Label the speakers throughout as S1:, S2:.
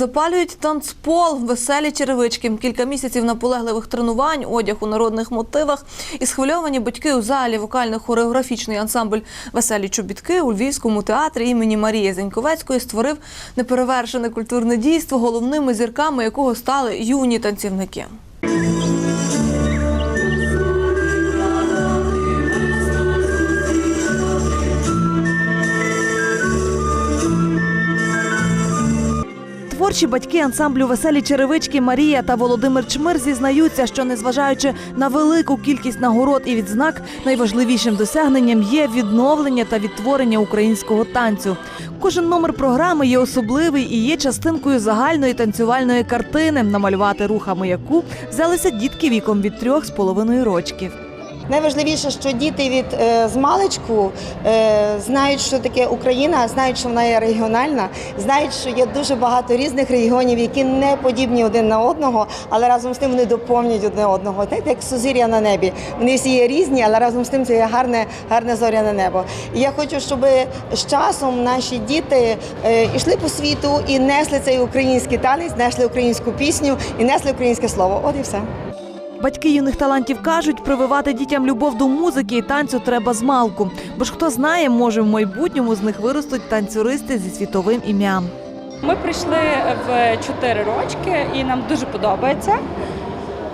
S1: Запалюють танцпол, веселі черевички. Кілька місяців наполегливих тренувань, одяг у народних мотивах і схвильовані батьки у залі вокально-хореографічний ансамбль Веселі чобітки у Львівському театрі імені Марії Зеньковецької створив неперевершене культурне дійство, головними зірками якого стали юні танцівники. Творчі батьки ансамблю Веселі черевички Марія та Володимир Чмир зізнаються, що незважаючи на велику кількість нагород і відзнак, найважливішим досягненням є відновлення та відтворення українського танцю. Кожен номер програми є особливий і є частинкою загальної танцювальної картини, намалювати рухами яку взялися дітки віком від трьох з половиною рочків.
S2: Найважливіше, що діти від е, з е, знають, що таке Україна, знають, що вона є регіональна, знають, що є дуже багато різних регіонів, які не подібні один на одного, але разом з тим вони доповнюють одне одного. Знаєте, як сузір'я на небі. Вони всі є різні, але разом з тим це є гарне, гарне зоряне небо. І я хочу, щоб з часом наші діти е, йшли по світу і несли цей український танець, несли українську пісню і несли українське слово. От і все.
S1: Батьки юних талантів кажуть, прививати дітям любов до музики і танцю треба з малку. Бо ж хто знає, може в майбутньому з них виростуть танцюристи зі світовим ім'ям.
S3: Ми прийшли в 4 рочки і нам дуже подобається.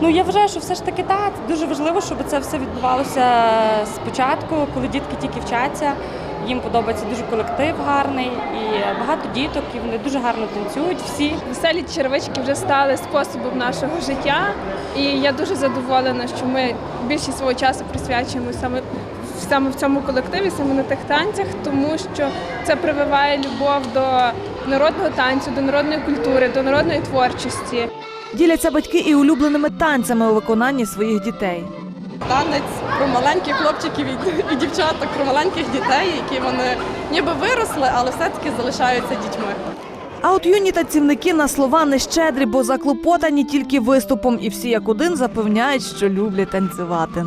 S3: Ну я вважаю, що все ж таки так, дуже важливо, щоб це все відбувалося спочатку, коли дітки тільки вчаться. Їм подобається дуже колектив гарний і багато діток, і вони дуже гарно танцюють всі.
S4: Веселі черевички вже стали способом нашого життя, і я дуже задоволена, що ми більшість свого часу присвячуємо саме саме в цьому колективі, саме на тих танцях, тому що це прививає любов до народного танцю, до народної культури, до народної творчості.
S1: Діляться батьки і улюбленими танцями у виконанні своїх дітей.
S5: Танець про маленьких хлопчиків і- і дівчаток, про маленьких дітей, які вони ніби виросли, але все-таки залишаються дітьми.
S1: А от юні танцівники на слова не щедрі, бо заклопотані тільки виступом, і всі як один запевняють, що люблять танцювати.